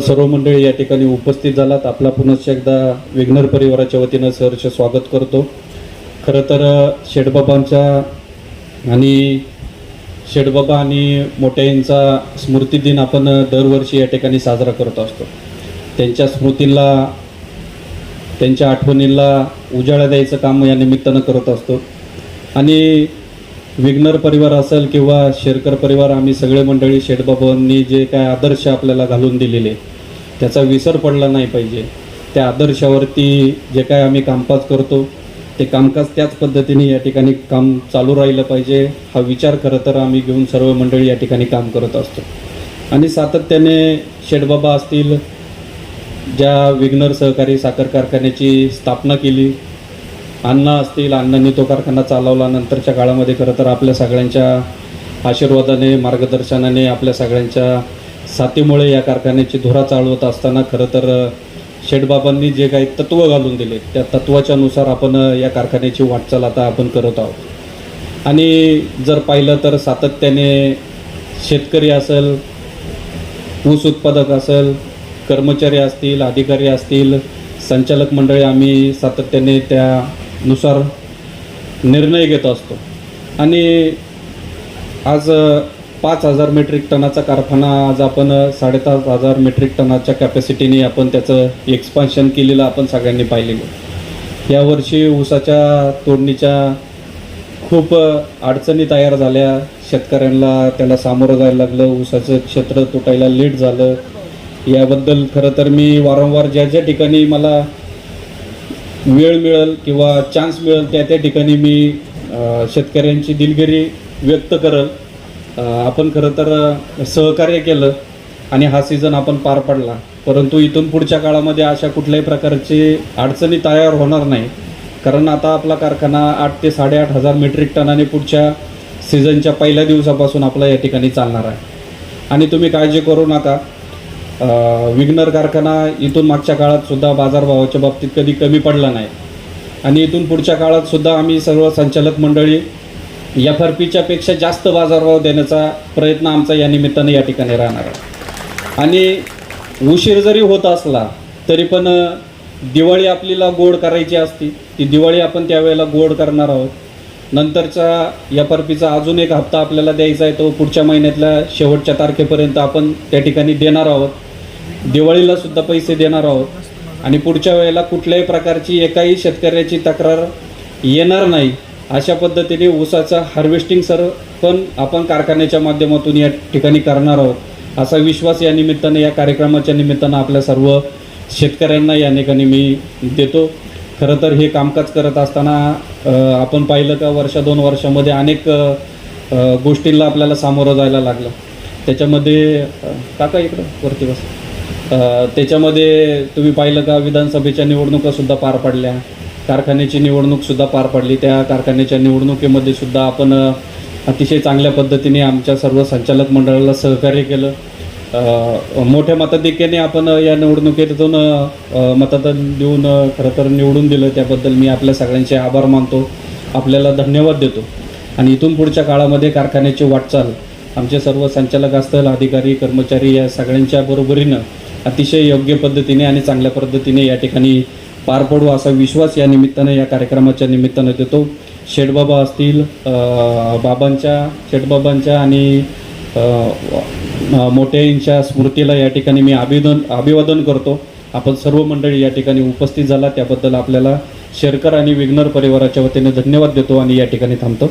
सर्व मंडळी या ठिकाणी उपस्थित झालात. आपला पुनश्च एकदा विघ्नर परिवाराच्या वतीनं सहर्ष स्वागत करतो. खरं तर शेडबाबांच्या आणि शेडबाबा आणि मोठ्यांचा स्मृती दिन आपण दरवर्षी या ठिकाणी साजरा करत असतो. त्यांच्या स्मृतीला त्यांच्या आठवणीला उजाळा द्यायचं काम या निमित्तानं करत असतो. आणि विग्नर परिवार असेल किंवा शेरकर परिवार आम्ही सगळे मंडळी शेठबाबांनी जे काय आदर्श आपल्याला घालून दिलेले त्याचा विसर पडला नाही पाहिजे. त्या आदर्शावरती जे काय आम्ही कामकाज करतो ते कामकाज त्याच पद्धतीने या ठिकाणी काम चालू राहिलं पाहिजे हा विचार खरं तर आम्ही घेऊन सर्व मंडळी या ठिकाणी काम करत असतो. आणि सातत्याने शेठबाबा असतील ज्या विग्नर सहकारी साखर कारखान्याची स्थापना केली अण्णा असतील अण्णांनी तो कारखाना चालवला नंतरच्या काळामध्ये खरं तर आपल्या सगळ्यांच्या आशीर्वादाने मार्गदर्शनाने आपल्या सगळ्यांच्या साथीमुळे या कारखान्याची धुरा चालवत असताना खरं तर शेठबाबांनी जे काही तत्त्व घालून दिले त्या तत्त्वाच्यानुसार आपण या कारखान्याची वाटचाल आता आपण करत आहोत. आणि जर पाहिलं तर सातत्याने शेतकरी असेल ऊस उत्पादक असेल कर्मचारी असतील अधिकारी असतील संचालक मंडळी आम्ही सातत्याने त्या नुसार निर्णय घेत असतो. आणि आज पाच हजार मेट्रिक टनाचा कारखाना आज आपण साडेपाच हजार मेट्रिक टनाच्या कॅपॅसिटीने आपण त्याचं एक्सपान्शन केलेलं आपण सगळ्यांनी पाहिलेलं यावर्षी ऊसाच्या तोडणीच्या खूप अडचणी तयार झाल्या. शेतकऱ्यांना त्याला सामोरं जायला लागलं. ऊसाचं क्षेत्र तुटायला लेट झालं. याबद्दल खरं तर मी वारंवार ज्या ज्या ठिकाणी मला वेळ मिळेल किंवा चान्स मिळेल त्या त्या ठिकाणी मी शेतकऱ्यांची दिलगिरी व्यक्त करल. आपण खरं तर सहकार्य केलं आणि हा सीझन आपण पार पडला. परंतु इथून पुढच्या काळामध्ये अशा कुठल्याही प्रकारची अडचणी तयार होणार नाही. कारण आता आपला कारखाना आठ ते साडेआठ हजार मेट्रिक टनाने पुढच्या सीझनच्या पहिल्या दिवसापासून आपला या ठिकाणी चालणार आहे. आणि तुम्ही काळजी करू नका. विग्नर कारखाना इथून मागच्या काळात सुद्धा बाजारभावाच्या बाबतीत कधी कमी पडला नाही. आणि इथून पुढच्या काळात सुद्धा आम्ही सर्व संचालक मंडळी एफ आर पीच्या पेक्षा जास्त बाजारभाव देण्याचा प्रयत्न आमचा या निमित्ताने या ठिकाणी राहणार आहे. आणि उशीर जरी होत असला तरी पण दिवाळी आपल्याला गोड करायची असती. ती दिवाळी आपण त्यावेळेला गोड करणार आहोत. नंतरचा एफ आर पीचा अजून एक हप्ता आपल्याला द्यायचा आहे तो पुढच्या महिन्यातल्या शेवटच्या तारखेपर्यंत आपण त्या ठिकाणी देणार आहोत. दिवाळीला सुद्धा पैसे देणार आहोत. आणि पुढच्या वेळेला कुठल्याही प्रकारची एकाही शेतकऱ्याची तक्रार येणार नाही. अशा पद्धतीने ऊसाचं हार्वेस्टिंग सर पण आपण कारखान्याच्या माध्यमातून या ठिकाणी करणार आहोत. असा विश्वास या निमित्ताने या कार्यक्रमाच्या निमित्तानं आपल्या सर्व शेतकऱ्यांना या ठिकाणी मी देतो. खरं तर हे कामकाज करत असताना आपण पाहिलं का वर्षा दोन वर्षामध्ये अनेक गोष्टींना आपल्याला सामोरं जायला लागलं. त्याच्यामध्ये काका इकडं वरती बस. त्याच्यामध्ये तुम्ही पाहिलं का विधानसभेच्या निवडणुकासुद्धा पार पडल्या. कारखान्याची निवडणूकसुद्धा पार पडली. त्या कारखान्याच्या निवडणुकीमध्ये सुद्धा आपण अतिशय चांगल्या पद्धतीने आमच्या सर्व संचालक मंडळाला सहकार्य केलं. मोठ्या मताधिक्याने आपण या निवडणुकीतून मतदान देऊन खरं तर निवडून दिलं. त्याबद्दल मी आपल्या सगळ्यांचे आभार मानतो. आपल्याला धन्यवाद देतो. आणि इथून पुढच्या काळामध्ये कारखान्याची वाटचाल आमचे सर्व संचालक असतील अधिकारी कर्मचारी या सगळ्यांच्या बरोबरीनं अतिशय योग्य पद्धतीने आणि चांगल्या पद्धतीने या ठिकाणी पार पडू असा विश्वास या निमित्तानं या कार्यक्रमाच्या निमित्तानं देतो. शेठबाबा असतील बाबांच्या शेठबाबांच्या आणि मोठ्यांच्या स्मृतीला या ठिकाणी मी अभिवादन अभिवादन करतो. आपण सर्व मंडळी या ठिकाणी उपस्थित झाला त्याबद्दल आपल्याला शेरकर आणि विघ्नर परिवाराच्या वतीने धन्यवाद देतो आणि या ठिकाणी थांबतो.